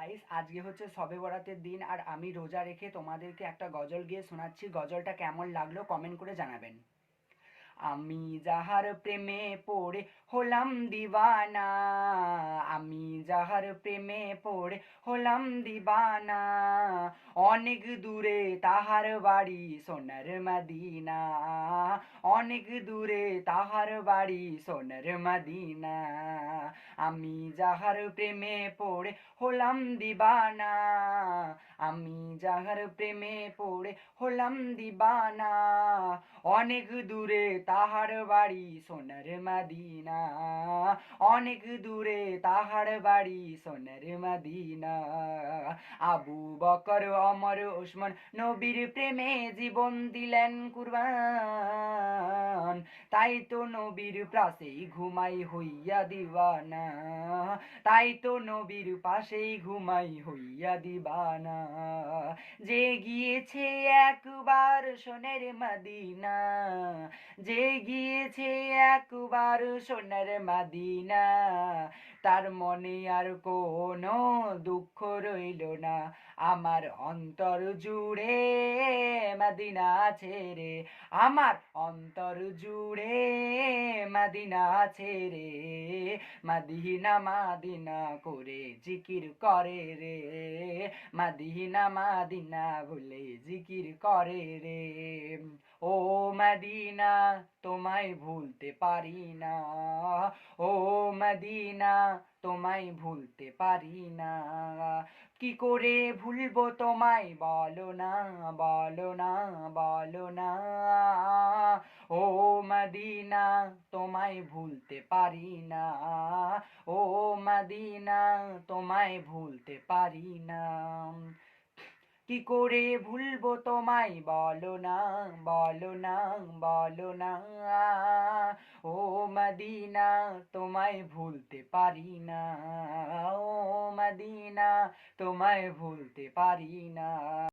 Guys আজকে হচ্ছে সবে বরাতের দিন আর আমি রোজা রেখে তোমাদেরকে একটা গজল গিয়ে শোনাচ্ছি। গজলটা কেমন লাগল কমেন্ট করে জানাবেন। আমি যাহার প্রেমে পড়ে হলাম আমি যাহার প্রেমে পড়ে হলাম দিবানা। অনেক দূরে তাহার বাড়ি সোনার মদিনা। অনেক দূরে তাহার বাড়ি সোনার মদিনা। আমি যাহার প্রেমে পড়ে হলাম দিবানা। আমি যাহার প্রেমে পড়ে হলাম দিবানা। অনেক দূরে তাহার বাড়ি সোনার মদিনা। অনেক দূরে তাহার বাড়ি সোনার মদিনা। আবু বকর অমর ওসমান নবীর প্রেমে জীবন দিলেন কুরবান। তাই তো নবীর পাশেই ঘুমাই হইয়া দিবানা। তাই তো নবীর পাশেই ঘুমাই হইয়া দিবানা। যে গিয়েছে একবার সোনের মদিনা, যে গিয়েছে একবার সোনার মাদিনা, তার মনে আর কোনো দুঃখ রইল না। আমার অন্তর জুড়ে মাদিনা ছেড়ে আমার অন্তর জুড়ে, মাদিনা ছেড়ে মাদিনা মাদিনা করে জিকির করে রে। মাদিনা মাদিনা বলে জিকির করে রে। ও মদিনা, তোমায় ভুলতে পারি না। ও মদিনা, তোমায় ভুলতে পারি না। কি করে ভুলবো তোমায় বলো না বলো না বলো না। ও মদিনা, তোমায় ভুলতে পারি না। ও মদিনা, তোমায় ভুলতে পারি না। কি করে ভুলবো তোমায়? বলো না বলো না বলো না। ও মদিনা, তোমায় ভুলতে পারি না। ও মদিনা, তোমায় ভুলতে পারি না।